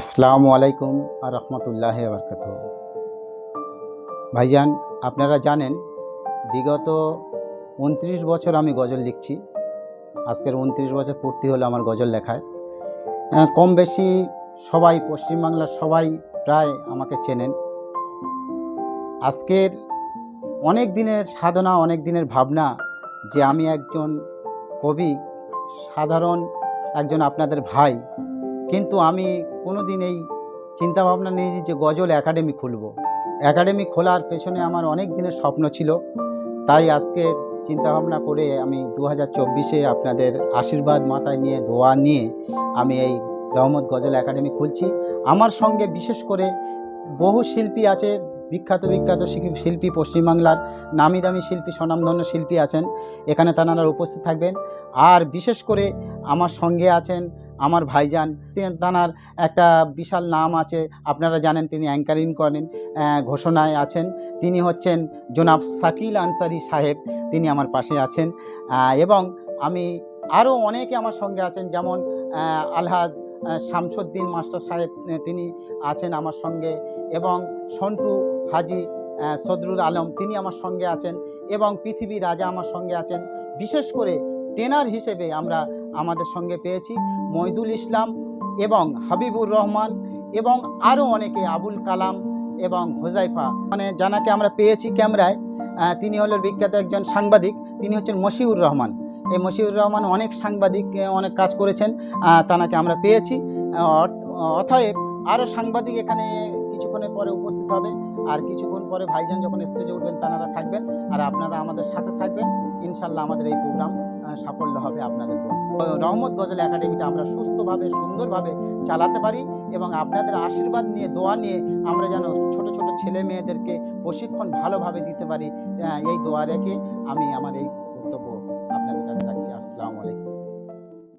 আসসালামু আলাইকুম আর রহমতুল্লাহ বরকত ভাইজান, আপনারা জানেন, বিগত উনত্রিশ বছর আমি গজল লিখছি। আজকের উনত্রিশ বছর পূর্তি হলো আমার গজল লেখায়। কম বেশি সবাই, পশ্চিমবাংলার সবাই প্রায় আমাকে চেনেন। আজকের অনেক দিনের সাধনা, অনেক দিনের ভাবনা যে আমি একজন কবি, সাধারণ একজন আপনাদের ভাই, কিন্তু আমি কোনো দিন এই চিন্তাভাবনা নেই যে গজল একাডেমি খুলব। একাডেমি খোলার পেছনে আমার অনেক দিনের স্বপ্ন ছিল। তাই আজকের চিন্তাভাবনা করে আমি দু হাজার চব্বিশে আপনাদের আশীর্বাদ মাথায় নিয়ে ধোয়া নিয়ে আমি এই রহমত গজল একাডেমি খুলছি। আমার সঙ্গে বিশেষ করে বহু শিল্পী আছে, বিখ্যাত বিখ্যাত শিল্পী- পশ্চিমবাংলার নামি দামি শিল্পী, স্বনামধন্য শিল্পী আছেন। এখানে তানারা উপস্থিত থাকবেন। আর বিশেষ করে আমার সঙ্গে আছেন আমার ভাইজান, তানার একটা বিশাল নাম আছে, আপনারা জানেন তিনি অ্যাঙ্কারিং করেন ঘোষণায় আছেন। তিনি হচ্ছেন জনাব শাকিল আনসারি সাহেব, তিনি আমার পাশে আছেন। এবং আমি আরও অনেকে আমার সঙ্গে আছেন, যেমন আলহাজ শামসুদ্দিন মাস্টার সাহেব তিনি আছেন আমার সঙ্গে, এবং সন্টু হাজি সদরুল আলম, তিনি আমার সঙ্গে আছেন, এবং পৃথিবী রাজা আমার সঙ্গে আছেন। বিশেষ করে ট্রেনার হিসেবে আমরা আমাদের সঙ্গে পেয়েছি। মইদুল ইসলাম এবং হাবিবুর রহমান এবং আরও অনেকে, আবুল কালাম এবং হোজাইফা। মানে জানাকে আমরা পেয়েছি ক্যামেরায় তিনি হলেন বিখ্যাত একজন সাংবাদিক, তিনি হচ্ছেন মশিউর রহমান। এই মশিউর রহমান অনেক সাংবাদিক অনেক কাজ করেছেন তানাকে আমরা পেয়েছি। অতএব আরও সাংবাদিক এখানে কিছুক্ষণের পরে উপস্থিত হবে, আর কিছুক্ষণ পরে ভাইজান যখন স্টেজে উঠবেন, তানারা থাকবেন, আর আপনারা আমাদের সাথে থাকবেন। ইনশাল্লাহ আমাদের এই প্রোগ্রাম সাফল্য হবে আপনাদের রহমত গজল একাডেমিটা আমরা সুস্থভাবে, সুন্দরভাবে চালাতে পারি এবং আপনাদের আশীর্বাদ নিয়ে, দোয়া নিয়ে আমরা যেন ছোট ছোট ছেলে মেয়েদেরকে প্রশিক্ষণ ভালোভাবে দিতে পারি। এই দোয়া রেখে আমি আমার এই